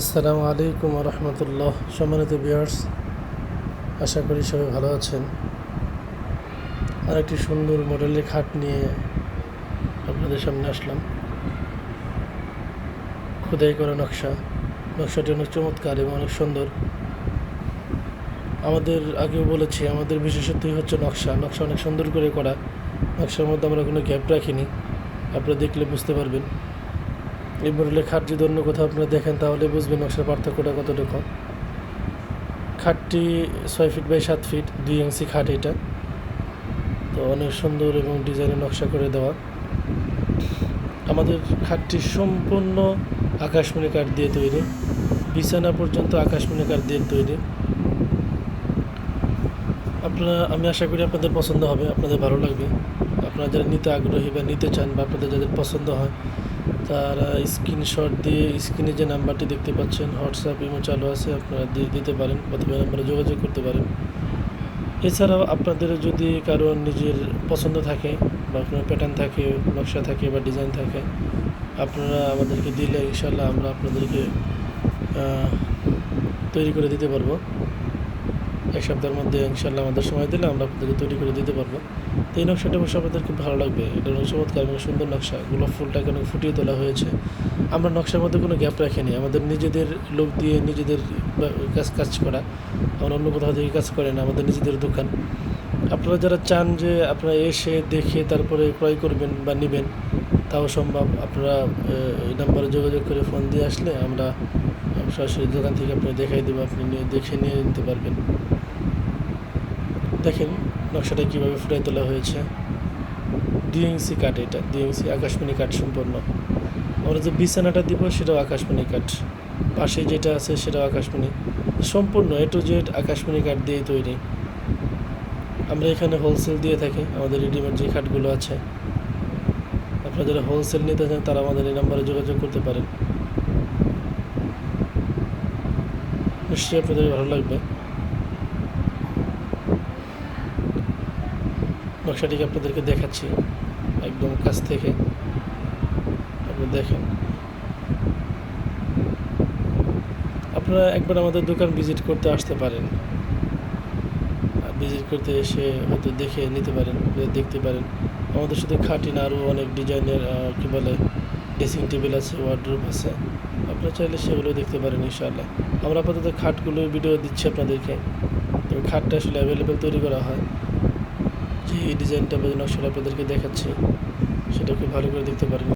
আসসালামু আলাইকুম রহমতুল্লাহ সম্মানিত বিয়ার্স আশা করি সবাই ভালো আছেন। আর একটি সুন্দর মডেলের খাট নিয়ে আপনাদের সামনে আসলাম। খোদাই করা নকশা। নকশাটি অনেক চমৎকার এবং অনেক সুন্দর। আমাদের আগেও বলেছি, আমাদের বিশেষত্বই হচ্ছে নকশা। নকশা অনেক সুন্দর করে করা। নকশার মধ্যে আমরা কোনো গ্যাপ রাখিনি। আপনারা দেখলে বুঝতে পারবেন। মডেলের খাট যদি অন্য কোথাও আপনারা দেখেন, তাহলে বুঝবেন নকশার পার্থক্যটা কতটুকু। খাটটি ছয় ফিট বাই সাত ফিট দুই ইঞ্চি খাট এটা। তো অনেক সুন্দর এবং ডিজাইনের নকশা করে দেওয়া। আমাদের খাটটি সম্পূর্ণ আকাশমণি কাঠ দিয়ে তৈরি। বিছানা পর্যন্ত আকাশমণি কাঠ দিয়ে তৈরি। আপনারা, আমি আশা করি আপনাদের পছন্দ হবে, আপনাদের ভালো লাগবে। আপনারা যারা নিতে আগ্রহী বা নিতে চান বা আপনাদের যাদের পছন্দ হয়, তারা স্ক্রিনশট দিয়ে স্ক্রিনে যে নাম্বারটি দেখতে পাচ্ছেন হোয়াটসঅ্যাপ ইমো চালু আছে, আপনারা দিয়ে দিতে পারেন অথবা নাম্বারে যোগাযোগ করতে পারেন। এছাড়াও আপনাদের যদি কারও নিজের পছন্দ থাকে বা কোনো প্যাটার্ন থাকে, নকশা থাকে বা ডিজাইন থাকে, আপনারা আমাদেরকে দিলে ইনশাল্লাহ আমরা আপনাদেরকে তৈরি করে দিতে পারব। এক সপ্তাহের মধ্যে ইনশাল্লাহ আমাদের সময় দিলে আমরা আপনাদেরকে তৈরি করে দিতে পারব। তো এই নকশাটা অবশ্যই আপনাদের খুব ভালো লাগবে। এটা চমৎকার এবং সুন্দর নকশা। গোলাপ ফুলটাকে অনেক ফুটিয়ে তোলা হয়েছে। আমরা নকশার মধ্যে কোনো গ্যাপ রাখিনি। আমাদের নিজেদের লোক দিয়ে নিজেদের কাজ কাজ করা। আমরা অন্য কোথাও থেকে কাজ করেন আমাদের নিজেদের দোকান। আপনারা যারা চান যে আপনারা এসে দেখে তারপরে ক্রয় করবেন বা নেবেন তাও সম্ভব। আপনারা এই নাম্বারে যোগাযোগ করে ফোন দিয়ে আসলে আমরা সরাসরি দোকান থেকে আপনি দেখাই দেবো, আপনি নিয়ে, দেখে নিয়ে নিতে পারবেন। দেখেন নকশাটা কীভাবে ফুটাই তোলা হয়েছে। ইঞ্চি কাঠ এটা, দুই ইঞ্চি আকাশমণি কাঠ সম্পূর্ণ। আমরা যে বিছানাটা দিব সেটাও আকাশমণি কাঠ। পাশে যেটা আছে সেটাও আকাশমণি। সম্পূর্ণ এ টু জেড আকাশমণি কাঠ দিয়ে তৈরি। আমরা এখানে হোলসেল দিয়ে থাকি, আমাদের রেডিমেড যে কাঠগুলো আছে। আপনারা যারা হোলসেল নিতে চান, তারা আমাদের এই নাম্বারে যোগাযোগ করতে পারেন। নিশ্চয়ই আপনাদের ভালো লাগবে। নকশাটিকে আপনাদেরকে দেখাচ্ছি, একদম কাছ থেকে। আপনি দেখেন। আপনারা একবার আমাদের দোকান ভিজিট করতে আসতে পারেন। ভিজিট করতে এসে হয়তো দেখে নিতে পারেন, দেখতে পারেন। আমাদের সাথে খাটি না আরও অনেক ডিজাইনের কী বলে, ড্রেসিং টেবিল আছে ওয়ার্ড্রোপ আছে। আপনারা চাইলে সেগুলো দেখতে পারেন, ইনশাআল্লাহ। আমরা আপাতত খাটগুলো ভিডিও দিচ্ছি আপনাদেরকে। তবে খাটটা আসলে অ্যাভেলেবেল তৈরি করা হয়। যে এই ডিজাইনটা নকশাটা আপনাদেরকে দেখাচ্ছি, সেটা খুব ভালো করে দেখতে পারেন।